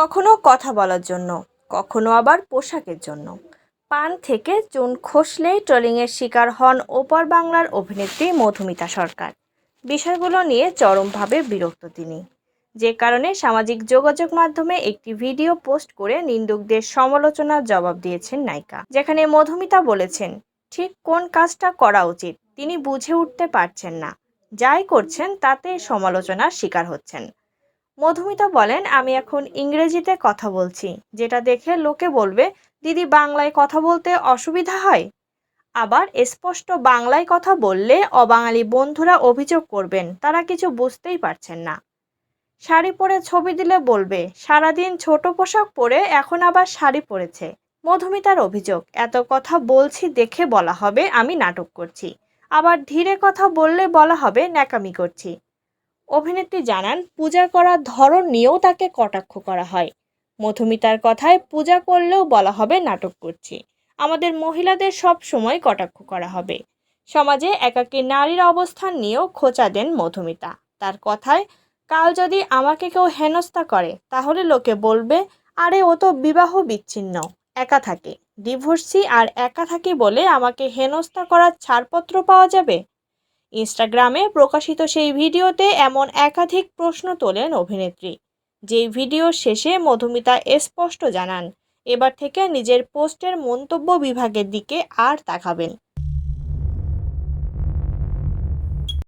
কখনো কথা বলার জন্য, কখনো আবার পোশাকের জন্য। পান থেকে চুন খসলেই ট্রোলিংয়ের শিকার হন ওপার বাংলার অভিনেত্রী মধুমিতা সরকার। বিষয়গুলো নিয়ে চরমভাবে বিরক্ত তিনি। যে কারণে সামাজিক যোগাযোগ মাধ্যমে একটি ভিডিও পোস্ট করে নিন্দুকদের সমালোচনার জবাব দিয়েছেন নায়িকা, যেখানে মধুমিতা বলেছেন, ঠিক কোন কাজটা করা উচিত? তিনি বুঝে উঠতে পারছেন না। যাই করছেন তাতে সমালোচনার শিকার হচ্ছেন। মধুমিতা বলেন, আমি এখন ইংরেজিতে কথা বলছি, যেটা দেখে লোকে বলবে, দিদি বাংলায় কথা বলতে অসুবিধা হয়? আবার, স্পষ্ট বাংলায় কথা বললে অবাঙালি বন্ধুরা অভিযোগ করবেন, তারা কিছু বুঝতেই পারছেন না। শাড়ি পরে ছবি দিলে বলবে, সারাদিন ছোট পোশাক পরে এখন আবার শাড়ি পরেছে। মধুমিতার অভিযোগ, এত কথা বলছি দেখে বলা হবে, আমি নাটক করছি। আবার, ধীরে কথা বললে বলা হবে, ন্যাকামি করছি। অভিনেত্রী জানান, পূজা করার ধরন নিয়েও তাকে কটাক্ষ করা হয়। মধুমিতার কথায়, পূজা করলেও বলা হবে নাটক করছি। আমাদের মহিলাদের সব সময় কটাক্ষ করা হবে। সমাজে একাকী নারীর অবস্থান নিয়েও খোঁচা দেন মধুমিতা। তার কথায়, কাল যদি আমাকে কেউ হেনস্থা করে, তাহলে লোকে বলবে, আরে, ও তো বিবাহ বিচ্ছিন্ন, একা থাকে। ডিভোর্সি আর একা থাকি বলে আমাকে হেনস্থা করার ছাড়পত্র পাওয়া যাবে? ইনস্টাগ্রামে প্রকাশিত সেই ভিডিওতে এমন একাধিক প্রশ্ন তোলেন অভিনেত্রী। যেই ভিডিও শেষে মধুমিতা স্পষ্ট জানান, এবার থেকে নিজের পোস্টের মন্তব্য বিভাগের দিকে আর তাকাবেন।